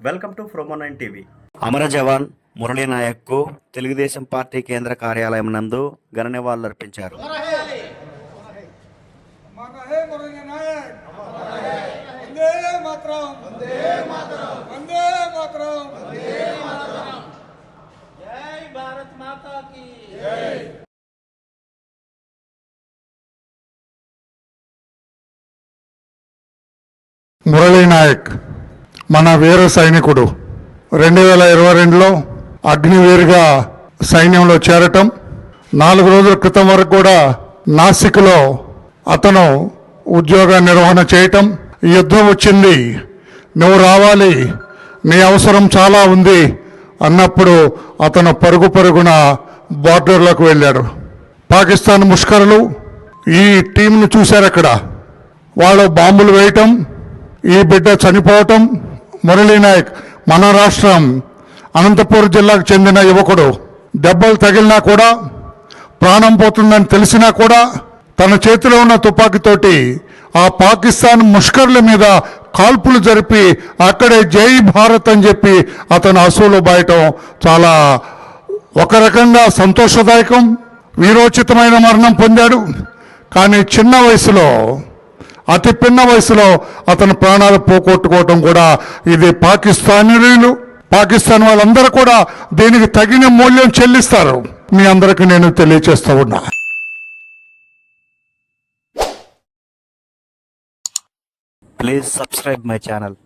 Welcome to ఫ్రోమో nine TV. అమర జవాన్ మురళీ నాయక్కు Telugu Desam party కేంద్ర కార్యాలయం నందు ఘన నివాళులర్పించారు మన హే మురళీ నాయక్ వందే మాత్రం వందే మాత్రం వందే మాత్రం జై భారత్ మాతా की మురళీ నాయక్ మన వీర సైనికుడు. రెండు వేల ఇరవై రెండులో అగ్నివీరుగా సైన్యంలో చేరటం. నాలుగు రోజుల క్రితం వరకు కూడా నాసిక్లో అతను ఉద్యోగ నిర్వహణ చేయటం. ఈ యుద్ధం వచ్చింది. నువ్వు రావాలి. నీ అవసరం చాలా ఉంది అన్నప్పుడు అతను పరుగు పరుగున బార్డర్లోకి వెళ్ళాడు. పాకిస్తాన్ ముష్కరులు ఈ టీంను చూశారు అక్కడ. వాళ్ళు బాంబులు వేయటం ఈ బిడ్డ చనిపోవటం మురళీ నాయక్ మన రాష్ట్రం అనంతపూర్ జిల్లాకు చెందిన యువకుడు. దెబ్బలు తగిలినా కూడా ప్రాణం పోతుందని తెలిసినా కూడా తన చేతిలో ఉన్న తుపాకీతోటి ఆ పాకిస్తాన్ ముష్కర్ల మీద కాల్పులు జరిపి అక్కడే జై భారత్ అని చెప్పి అతను అసూలు బాయటం చాలా ఒక రకంగా సంతోషదాయకం వీరోచితమైన మరణం పొందాడు. కానీ చిన్న వయసులో అతి పిన్న వయసులో అతను ప్రాణాలు పోగొట్టుకోవటం కూడా ఇది పాకిస్తానీలు పాకిస్తాన్ వాళ్ళందరూ కూడా దీనికి తగిన మూల్యం చెల్లిస్తారు. మీ అందరికీ నేను తెలియచేస్తూ ఉన్నా. Please subscribe my channel